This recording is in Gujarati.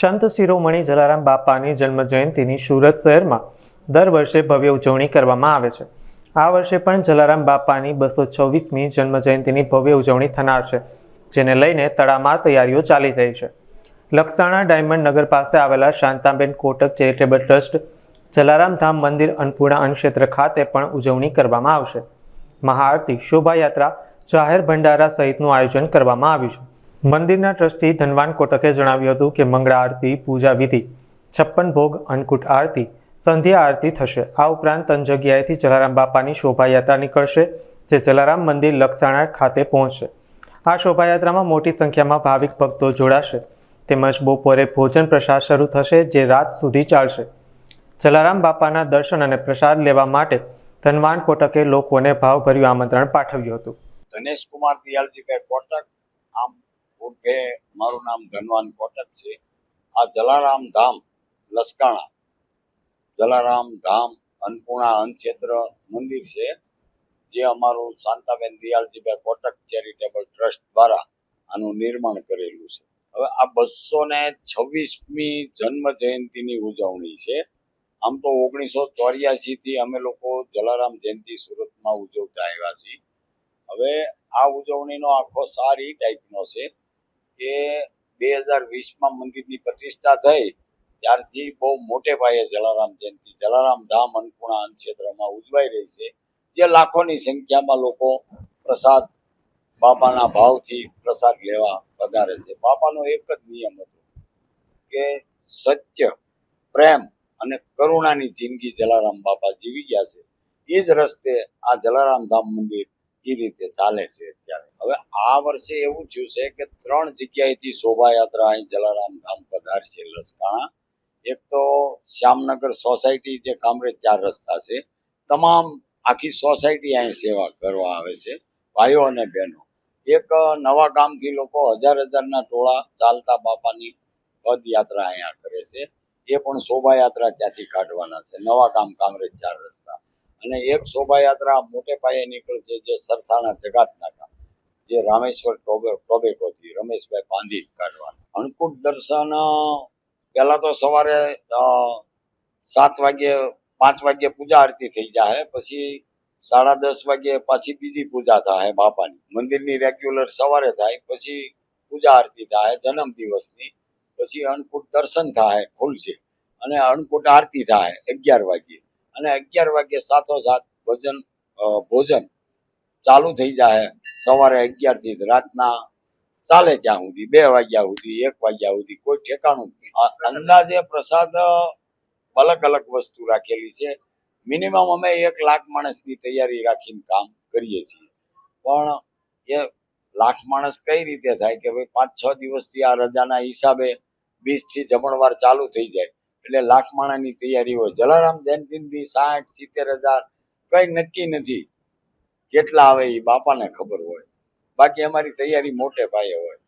સંત શિરોમણી જલારામ બાપાની જન્મ જયંતિની સુરત શહેરમાં દર વર્ષે ભવ્ય ઉજવણી કરવામાં આવે છે. આ વર્ષે પણ જલારામ બાપાની બસો છવ્વીસમી જન્મજયંતિની ભવ્ય ઉજવણી થનાર છે, જેને લઈને તડામાર તૈયારીઓ ચાલી રહી છે. લક્ષાણા ડાયમંડ નગર પાસે આવેલા શાંતાબેન કોટક ચેરિટેબલ ટ્રસ્ટ, જલારામ ધામ મંદિર અન્નપૂર્ણા અન્નક્ષેત્ર ખાતે પણ ઉજવણી કરવામાં આવશે. મહાઆરતી, શોભાયાત્રા, જાહેર ભંડારા સહિતનું આયોજન કરવામાં આવ્યું છે. મંદિરના ટ્રસ્ટી ધનવાન કોટકે જણાવ્યું હતું કે મંગળા આરતી, પૂજા વિધિ, છપ્પન ભોગ, અન્નકૂટ આરતી, સંધ્યા આરતી થશે. આ ઉપરાંત ત્રણ જગ્યાએથી જલારામ બાપાની શોભાયાત્રા નીકળશે, જે જલારામ મંદિર લક્ષાણા ખાતે પહોંચશે. આ શોભાયાત્રામાં મોટી સંખ્યામાં ભાવિક ભક્તો જોડાશે. તેમજ બપોરે ભોજન પ્રસાદ શરૂ થશે, જે રાત સુધી ચાલશે. જલારામ બાપાના દર્શન અને પ્રસાદ લેવા માટે ધનવાન કોટકે લોકોને ભાવભર્યું આમંત્રણ પાઠવ્યું હતું. ધનેશ કુમાર દિયાલજીભાઈ કોટક, આમ ઉર્ફે મારું નામ ધનવાન કોટક છે. આ જલારામ ધામ, લસકાણા. જલારામ ધામ, અન્નપૂર્ણા અન્નક્ષેત્ર મંદિર છે, જે અમારું શાંતાબેન દિયાલજીભાઈ કોટક ચેરિટેબલ ટ્રસ્ટ દ્વારા આનું નિર્માણ કરેલું છે. હવે આ બસો ને છવ્વીસમી જન્મ જયંતિની ઉજવણી છે. આમ તો ઓગણીસો ચોર્યાસી થી અમે લોકો જલારામ જયંતિ સુરતમાં ઉજવતા આવ્યા છીએ. હવે આ ઉજવણીનો આખો સાર ટાઈપનો છે. કે બે હજાર વીસમાં મંદિરની પ્રતિષ્ઠા થઈ, ત્યારથી બહુ મોટે પાયે જલારામ જયંતિ. જલારામ ધામ અન્નપૂર્ણા અન્ન ક્ષેત્રમાં ઉજવાઈ રહી છે, જે લાખોની સંખ્યામાં લોકો પ્રસાદ બાપાના ભાવથી પ્રસાદ લેવા વધારે છે. બાપાનો એક જ નિયમ હતો કે સત્ય, પ્રેમ અને કરુણાની જિંદગી જલારામ બાપા જીવી ગયા છે. એ જ રસ્તે આ જલારામ ધામ મંદિર એ રીતે ચાલે છે. હવે આ વર્ષે એવું થયું છે કે ત્રણ જગ્યાએથી શોભાયાત્રા અહીં જલારામ ધામ પધારશે લસકાણા. એક તો શ્યામનગર સોસાયટી જે કામરેજ ચાર રસ્તા છે. તમામ આખી સોસાયટી અહીં સેવા કરવા આવે છે, ભાઈઓ અને બહેનો. એક નવા ગામથી લોકો હજાર હજારના ટોળા ચાલતા બાપાની પદયાત્રા અહીંયા કરે છે. એ પણ શોભાયાત્રા ત્યાંથી કાઢવાના છે, નવા ગામ કામરેજ ચાર રસ્તા. અને એક શોભાયાત્રા મોટે પાયે નીકળશે જે સરથાણા જગાતના જે રામેશ્વર ટોબે ટોબેકોથી રમેશભાઈ બાંધી કાઢવા. અણકુટ દર્શન પહેલા તો સવારે સાત વાગ્યે પાંચ વાગ્યે પૂજા આરતી થઈ જાય પછી સાડા દસ વાગે પાછી બીજી પૂજા થાય બાપાની. મંદિરની રેગ્યુલર સવારે થાય, પછી પૂજા આરતી થાય જન્મ દિવસની, પછી અન્નકૂટ દર્શન થાય ખુલશે. અને અન્નકૂટ આરતી થાય અગિયાર વાગે. અને અગિયાર વાગે સાથોસાથ ભજન ભોજન ચાલુ થઈ જાય સવારે અગિયારથી રાતના ચાલે ત્યાં સુધી બે વાગ્યા સુધી એક વાગ્યા સુધી કોઈ ઠેકાણું અંદાજે પ્રસાદ અલગ અલગ વસ્તુ રાખેલી છે. મિનિમમ અમે એક લાખ માણસની તૈયારી રાખીને કામ કરીએ છીએ. પણ એ લાખ માણસ કઈ રીતે થાય કે ભાઈ પાંચ છ દિવસથી આ રજાના હિસાબે બીસથી જમણવાર ચાલુ થઈ જાય? એટલે લાખ માણસની તૈયારી હોય. જલારામ જયંતિની સાઠ સિત્તેર હજાર કઈ નક્કી નથી. કેટલા આવે એ બાપાને ખબર હોય. બાકી અમારી તૈયારી મોટે પાયે હોય.